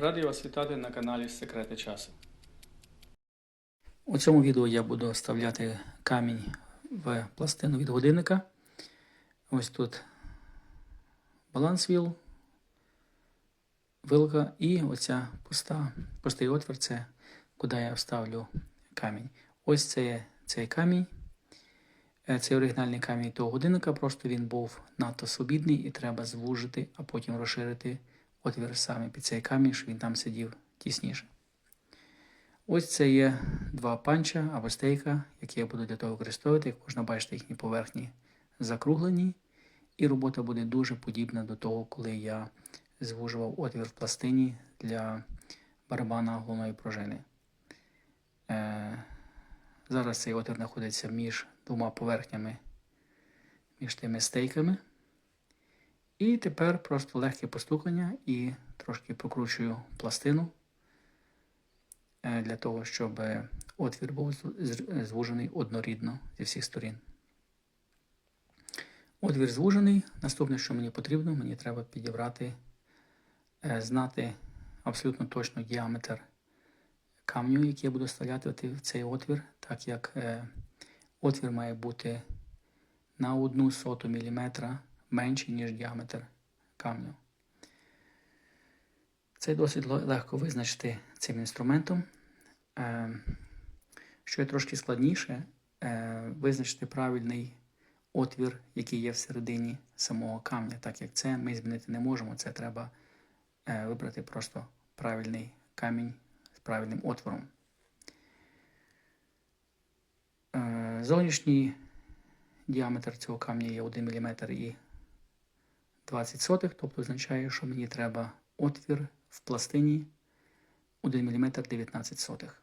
Радий вас вітати на каналі Секрети часу. У цьому відео я буду вставляти камінь в пластину від годинника. Ось тут баланс віл, вилка і оця пуста, пустий отвір це куди я вставлю камінь. Ось це цей камінь. Е, Це оригінальний камінь того годинника, просто він був надто свобідний і треба звужити, а потім розширити отвір саме під цей камінь, щоб він там сидів тісніше. Ось це є два панча або стейка, які я буду для того використовувати. Як можна бачити, їхні поверхні закруглені, і робота буде дуже подібна до того, коли я звужував отвір в пластині для барабана головної пружини. Е, зараз цей отвір знаходиться між двома поверхнями, між тими стейками. І тепер просто легке постукання і трошки прокручую пластину е, для того, щоб е, отвір був звужений однорідно зі всіх сторін. Отвір звужений. Наступне, що мені потрібно, мені треба підібрати, е, знати абсолютно точно діаметр камню, який я буду вставляти в цей отвір, так як отвір має бути на одну соту міліметра менший, ніж діаметр камню. Це досить легко визначити цим інструментом. Е, Що є трошки складніше, е, визначити правильний отвір, який є всередині самого камня, так як це ми змінити не можемо. Це треба е, вибрати просто правильний камінь з правильним отвором. Зовнішній діаметр цього камня є 1 мм і 20 сотих, тобто означає, що мені треба отвір в пластині 1 мм 19 сотих.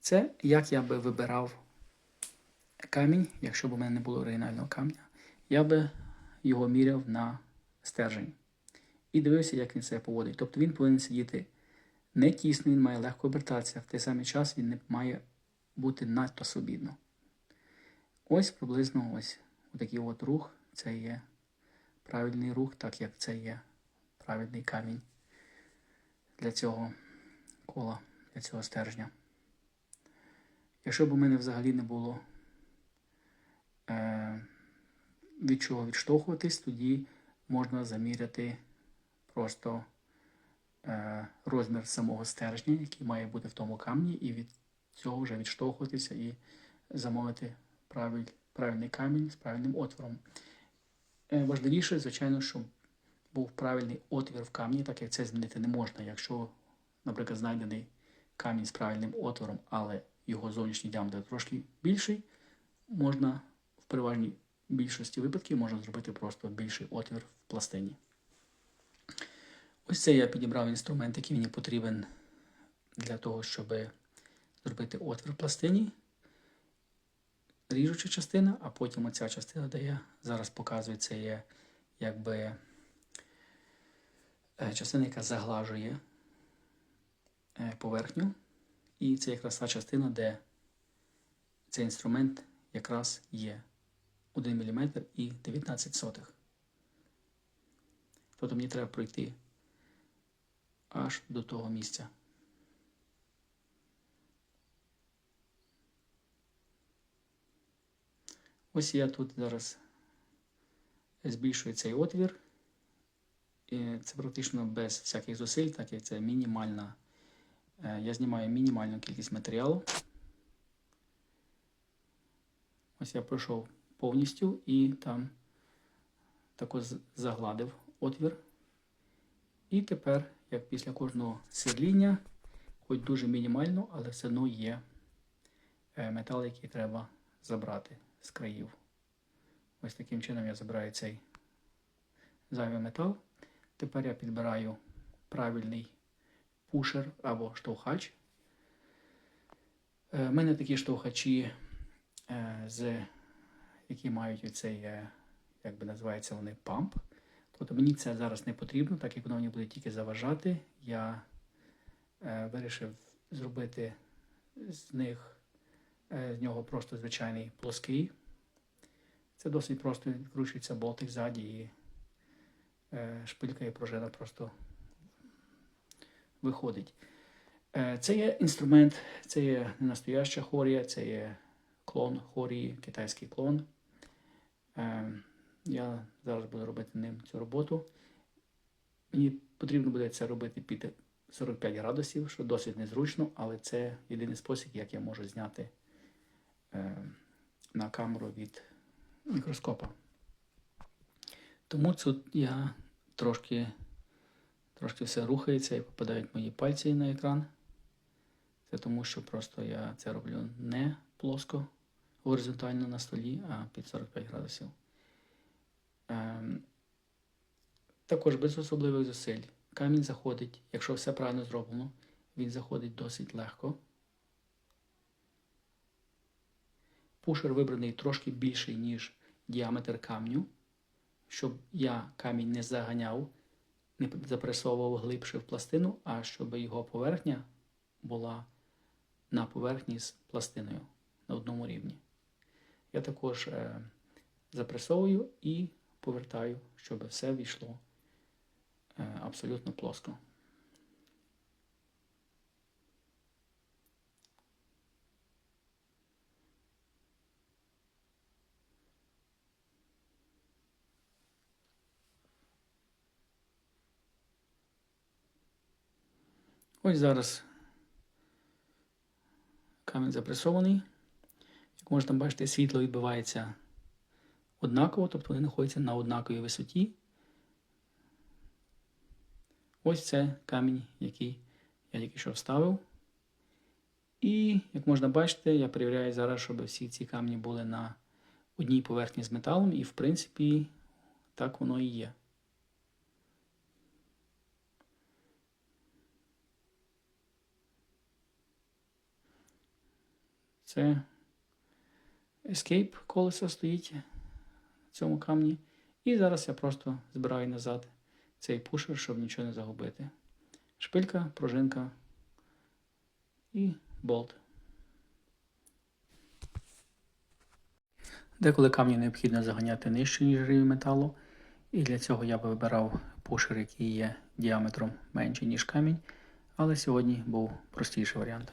Це як я би вибирав камінь, якщо б у мене не було оригінального камня, я би його міряв на стержень. І дивився, як він себе поводить. Тобто він повинен сидіти не тісно, він має легко обертатися, в той самий час він не має бути надто свобідно. Ось приблизно ось такий от рух. Це є правильний рух, так як це є правильний камінь для цього кола, для цього стержня. Якщо б у мене взагалі не було е, від чого відштовхуватись, тоді можна заміряти просто е, розмір самого стержня, який має бути в тому камні, і від цього вже відштовхуватися і замовити правиль, правильний камінь з правильним отвором. Е, важливіше, звичайно, щоб був правильний отвір в камні, так як це змінити не можна. Якщо, наприклад, знайдений камінь з правильним отвором, але його зовнішній діаметр трошки більший, можна в переважній більшості випадків можна зробити просто більший отвір в пластині. Ось це я підібрав інструмент, який мені потрібен для того, щоб зробити отвір в пластині. Ріжуча частина, а потім оця частина, де я зараз показую, це є якби е, частина, яка заглажує е, поверхню. І це якраз та частина, де цей інструмент якраз є 1 мм і 19 сотих. Тобто мені треба пройти аж до того місця. Ось я тут зараз збільшую цей отвір. І це практично без всяких зусиль, так як це мінімальна. е, Я знімаю мінімальну кількість матеріалу. Ось я пройшов повністю і там тако з- загладив отвір. І тепер, як після кожного сверління, хоч дуже мінімально, але все одно є е, метал, який треба забрати з країв. Ось таким чином я забираю цей зайвий метал. Тепер я підбираю правильний пушер або штовхач. У мене такі штовхачі, е, які мають оцей, е, як би називається вони, памп. Тобто мені це зараз не потрібно, так як воно мені буде тільки заважати. Я е, вирішив зробити з них е, з нього просто звичайний плоский. Це досить просто відкручується болтик ззаді і е, шпилька і пружина просто виходить. Е, Це є інструмент, це є не настояща хорія, це є клон хорії, китайський клон. Е, Я зараз буду робити ним цю роботу. Мені потрібно буде це робити під 45 градусів, що досить незручно, але це єдиний спосіб, як я можу зняти е, на камеру від мікроскопа. Тому тут я трошки, трошки все рухається і попадають мої пальці на екран. Це тому, що просто я це роблю не плоско, горизонтально на столі, а під 45 градусів. Ем, також без особливих зусиль. Камінь заходить, якщо все правильно зроблено, він заходить досить легко. Пушер вибраний трошки більший, ніж діаметр камню, щоб я камінь не заганяв, не запресовував глибше в пластину, а щоб його поверхня була на поверхні з пластиною на одному рівні. Я також е, запресовую і повертаю, щоб все війшло е, абсолютно плоско. Ось зараз камінь запресований. Як можна бачити, світло відбивається однаково, тобто вони знаходяться на однаковій висоті. Ось це камінь, який я тільки що вставив. І, як можна бачити, я перевіряю зараз, щоб всі ці камні були на одній поверхні з металом, і, в принципі, так воно і є. Це Escape колесо стоїть в цьому камні. І зараз я просто збираю назад цей пушер, щоб нічого не загубити. Шпилька, пружинка і болт. Деколи камні необхідно заганяти нижче, ніж рівень металу. І для цього я би вибирав пушер, який є діаметром менший, ніж камінь. Але сьогодні був простіший варіант.